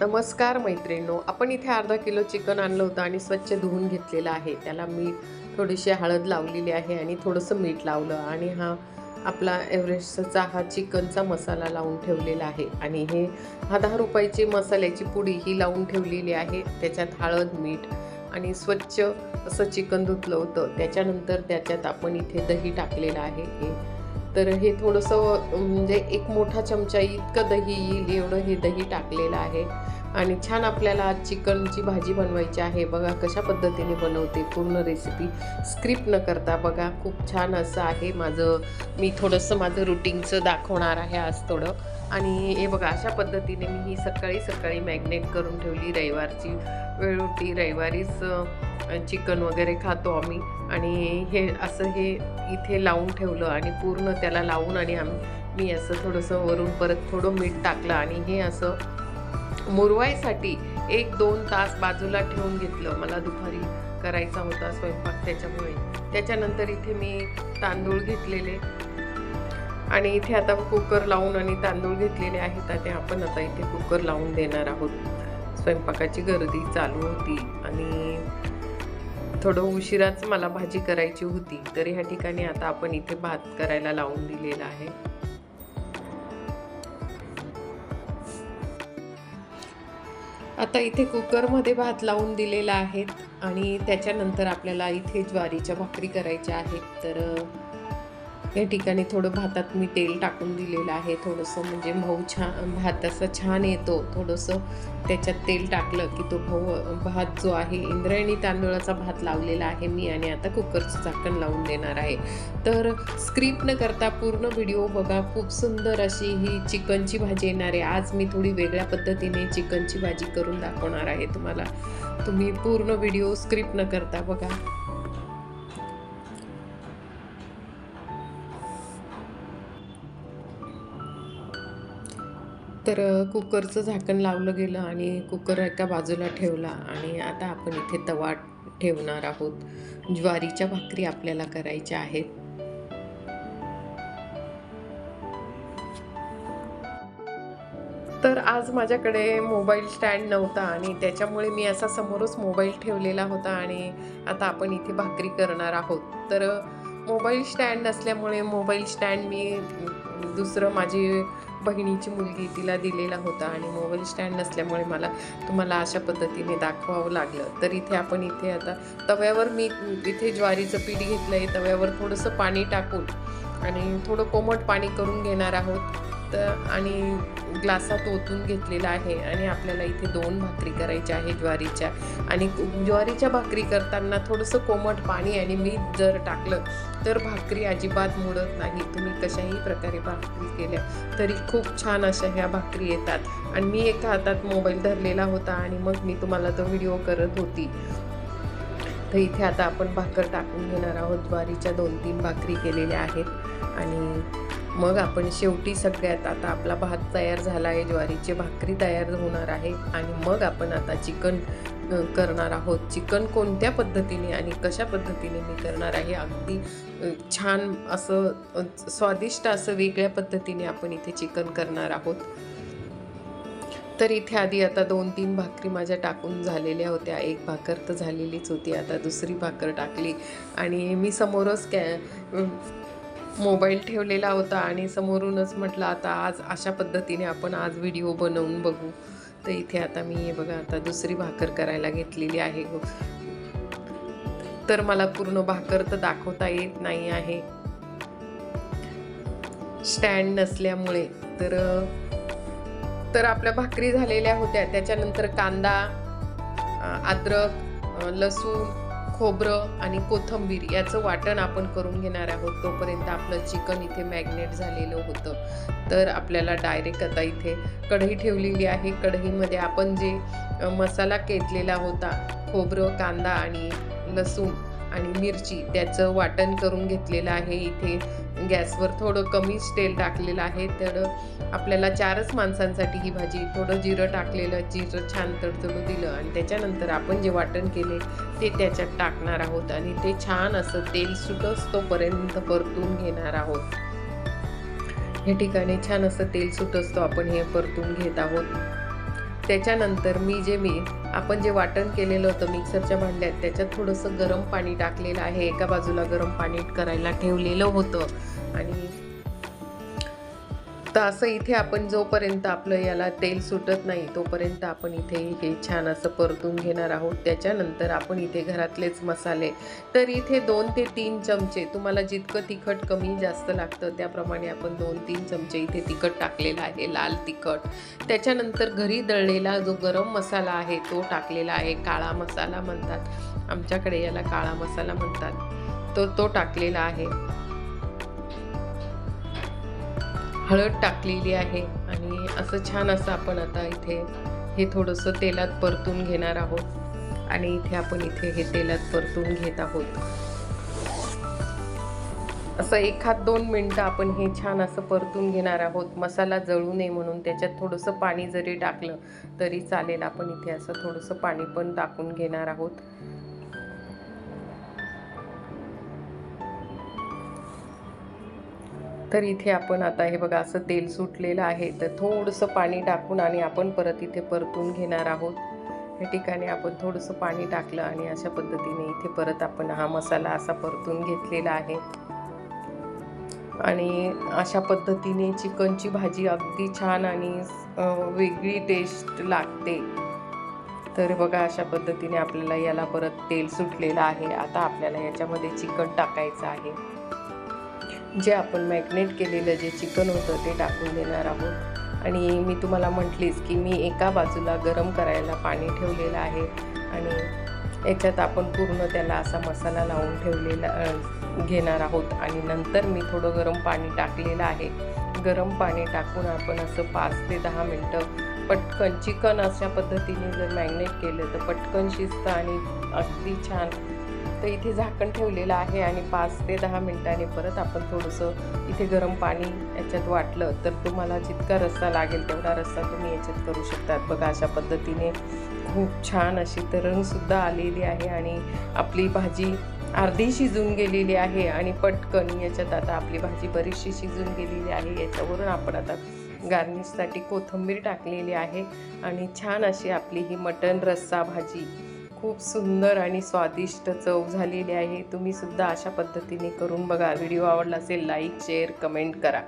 नमस्कार मैत्रिणीनो आपण इथे अर्धा किलो चिकन आणलं होतं आणि स्वच्छ धुवून घेतलेलं आहे. त्याला मीठ थोडीशी हळद लावलेली आहे आणि थोडंसं मीठ लावलं आणि हा आपला एव्हरेस्टचा हा चिकनचा मसाला लावून ठेवलेला आहे. आणि हे हा दहा रुपयाची मसाल्याची पुडी ही लावून ठेवलेली आहे. त्याच्यात हळद मीठ आणि स्वच्छ असं चिकन धुतलं होतं. त्याच्यानंतर त्याच्यात आपण इथे दही टाकलेलं आहे. हे तर हे थोडंसं म्हणजे एक मोठा चमचा इतकं दही येईल एवढं हे दही टाकलेलं आहे. आणि छान आपल्याला आज चिकनची भाजी बनवायची आहे. बघा कशा पद्धतीने बनवते पूर्ण रेसिपी स्क्रिप्ट न करता बघा खूप छान असं आहे माझं. मी थोडंसं माझं रुटीनचं दाखवणार आहे आज थोडं. आणि हे बघा अशा पद्धतीने मी ही सकाळी सकाळी मॅग्नेट करून ठेवली रविवारची. वेळ होती रविवारीच चिकन वगैरे खातो आम्ही. आणि हे असं हे इथे लावून ठेवलं आणि पूर्ण त्याला लावून आणि आम्ही मी असं थोडंसं वरून परत थोडं मीठ टाकलं आणि हे असं मुरवायसाठी एक दोन तास बाजूला ठेवून घेतलं. मला दुपारी करायचा होता स्वयंपाक त्याच्यामुळे. त्याच्यानंतर इथे मी तांदूळ घेतलेले. आणि इथे आता कुकर लावून आणि तांदूळ घेतलेले आहेत. आणि आपण आता इथे कुकर लावून देणार आहोत. स्वयंपाकाची गर्दी चालू होती आणि थोडं उशिराच मला भाजी करायची होती तर ह्या ठिकाणी आता आपण इथे भात करायला लावून दिलेला आहे. आता इथे कुकरमध्ये भात लावून दिलेला आहे आणि त्याच्यानंतर आपल्याला इथे ज्वारीच्या भाकरी करायच्या आहेत. तर या ठिकाणी थोडं भातात मी तेल टाकून दिलेलं आहे. थोडंसं म्हणजे भाऊ छान भात असा छान येतो. थोडंसं त्याच्यात तेल टाकलं की तो भाऊ भात जो आहे इंद्रायणी तांदूळाचा भात लावलेला आहे मी आणि आता कुकरचं झाकण लावून देणार आहे. तर स्क्रिप्ट न करता पूर्ण व्हिडिओ बघा. खूप सुंदर अशी ही चिकनची भाजी येणार आहे. आज मी थोडी वेगळ्या पद्धतीने चिकनची भाजी करून दाखवणार आहे तुम्हाला. तुम्ही पूर्ण व्हिडिओ स्क्रिप्ट न करता बघा. तर कुकरचं झाकण लावलं गेलं आणि कुकर एका बाजूला ठेवला आणि आता आपण इथे तवा ठेवणार आहोत. ज्वारीच्या भाकरी आपल्याला करायच्या आहेत. तर आज माझ्याकडे मोबाईल स्टँड नव्हता आणि त्याच्यामुळे मी असा समोरच मोबाईल ठेवलेला होता आणि आता आपण इथे भाकरी करणार आहोत. तर मोबाईल स्टँड नसल्यामुळे मोबाईल स्टँड मी दुसरं माझी बहिणीची मुलगी तिला दिलेला होता आणि मोबाईल स्टँड नसल्यामुळे मला तुम्हाला अशा पद्धतीने दाखवावं लागलं. तर इथे आपण इथे आता तव्यावर मी इथे ज्वारीचं पीठ घेतलं आहे तव्यावर थोडंसं पाणी टाकून आणि थोडं कोमट पाणी करून घेणार आहोत. तर आणि ग्लासात ओतून घेतलेला आहे आणि आपल्याला इथे दोन भाकरी करायच्या आहे ज्वारीच्या. आणि ज्वारीच्या भाकरी करताना थोडंसं कोमट पाणी आणि मीठ जर टाकलं तर भाकरी अजिबात मुडत नाही. तुम्ही कशाही प्रकारे भाकरी केल्या तरी खूप छान अशा ह्या भाकरी येतात. आणि मी एका हातात मोबाईल धरलेला होता आणि मग मी तुम्हाला तो व्हिडिओ करत होती. तर इथे आता आपण भाकर टाकून घेणार आहोत. ज्वारीच्या दोन तीन भाकरी केलेल्या आहेत. आणि मग आपण शेवटी सगळ्यात आता आपला भात तयार झाला आहे. ज्वारीची भाकरी तयार होणार आहे. आणि मग आपण आता चिकन करणार आहोत. चिकन कोणत्या पद्धतीने आणि कशा पद्धतीने मी करणार आहे? अगदी छान असं स्वादिष्ट असं वेगळ्या पद्धतीने आपण इथे चिकन करणार आहोत. तर इथे आधी आता दोन तीन भाकरी माझ्या टाकून झालेल्या होत्या. एक भाकर तर झालेलीच होती आता दुसरी भाकर टाकली. आणि मी समोरच कॅ मोबाईल ठेवलेला होता आणि समोरूनच म्हटलं आता आज अशा पद्धतीने आपण आज व्हिडिओ बनवून बघू. तर इथे आता मी हे बघा आता दुसरी भाकर करायला घेतलेली आहे. तर मला पूर्ण भाकर तर दाखवता येत नाही आहे. स्टँड नसल्यामुळे. तर तर आपल्या भाकरी झालेल्या होत्या. त्याच्यानंतर कांदा अद्रक लसूण खोबरं आणि कोथंबीर याचं वाटण आपण करून घेणार आहोत. तोपर्यंत आपलं चिकन इथे मॅग्नेट झालेलं होतं. तर आपल्याला डायरेक्ट आता इथे कढई ठेवलेली आहे. कढईमध्ये आपण जे मसाला केतलेला होता खोबरं कांदा आणि लसूण आणि मिरची त्याचं वाटण करून घेतलेलं आहे. इथे गॅसवर थोडं कमीच तेल टाकलेलं आहे. तर आपल्याला चारच माणसांसाठी ही भाजी थोडं जिरं टाकलेलं जिरं छान तडतडू दिलं आणि त्याच्यानंतर आपण जे वाटण केले ते त्याच्यात टाकणार आहोत आणि ते छान असं तेल सुटस्तोपर्यंत परतून घेणार आहोत. या ठिकाणी छान असं तेल सुटसतो आपण हे परतून घेत आहोत. त्याच्यानंतर मी जे मी आपण जे वाटण केलेलं होतं मिक्सरच्या भांड्यात त्याच्यात थोडंसं गरम पाणी टाकलेलं आहे. एका बाजूला गरम पाणी करायला ठेवलेलं होतं. आणि तर असं इथे आपण जोपर्यंत आपलं याला तेल सुटत नाही तोपर्यंत आपण इथे हे छान असं परतून घेणार आहोत. त्याच्यानंतर आपण इथे घरातलेच मसाले. तर इथे दोन ते तीन चमचे तुम्हाला जितकं तिखट कमी जास्त लागतं त्याप्रमाणे आपण दोन तीन चमचे इथे तिखट टाकलेलं आहे लाल तिखट. त्याच्यानंतर घरी दळलेला जो गरम मसाला आहे तो टाकलेला आहे काळा मसाला म्हणतात. आमच्याकडे याला काळा मसाला म्हणतात. तो तो टाकलेला आहे. हळद टाकलेली आहे आणि असं छान असं आपण आता इथे हे थोडंसं तेलात परतून घेणार आहोत. आणि इथे आपण इथे हे तेलात परतून घेत आहोत. असं एखाद दोन मिनटं आपण हे छान असं परतून घेणार आहोत. मसाला जळू नये म्हणून त्याच्यात थोडंसं पाणी जरी टाकलं तरी चालेल. आपण इथे असं थोडंसं पाणी पण टाकून घेणार आहोत. तर इथे आपण आता हे बघा असं तेल सुटलेलं आहे. तर थोडंसं पाणी टाकून आणि आपण परत इथे परतून घेणार आहोत. या ठिकाणी आपण थोडंसं पाणी टाकलं आणि अशा पद्धतीने इथे परत आपण हा मसाला असा परतून घेतलेला आहे. आणि अशा पद्धतीने चिकनची भाजी अगदी छान आणि वेगळी टेस्ट लागते. तर बघा अशा पद्धतीने आपल्याला याला परत तेल सुटलेलं आहे. आता आपल्याला याच्यामध्ये चिकन टाकायचं आहे. जे आपण मॅग्नेट केलेलं जे चिकन होतं ते टाकून देणार आहोत. आणि मी तुम्हाला म्हटलीच की मी एका बाजूला गरम करायला पाणी ठेवलेलं आहे आणि याच्यात आपण पूर्ण त्याला असा मसाला लावून ठेवलेला घेणार आहोत. आणि नंतर मी थोडं गरम पाणी टाकलेलं आहे. गरम पाणी टाकून आपण असं पाच ते दहा मिनटं पटकन चिकन अशा पद्धतीने जर मॅग्नेट केलं तर पटकन शिजतं आणि अगदी छान तर इथे झाकण ठेवलेलं आहे आणि पाच ते दहा मिनिटांनी परत आपण थोडंसं इथे गरम पाणी याच्यात वाटलं तर तुम्हाला जितका रस्सा लागेल तेवढा रस्सा तुम्ही याच्यात करू शकतात. बघा अशा पद्धतीने खूप छान अशी तरंगसुद्धा आलेली आहे आणि आपली भाजी अर्धी शिजून गेलेली आहे आणि पटकन याच्यात आता आपली भाजी बरीचशी शिजून गेलेली आहे. याच्यावरून आपण आता गार्निशसाठी कोथिंबीर टाकलेली आहे आणि छान अशी आपली ही मटण रस्सा भाजी खूप सुंदर आणि स्वादिष्ट चव झालेली आहे. तुम्ही सुद्धा अशा पद्धतीने करून बघा. व्हिडिओ आवडला असेल लाईक शेअर कमेंट करा.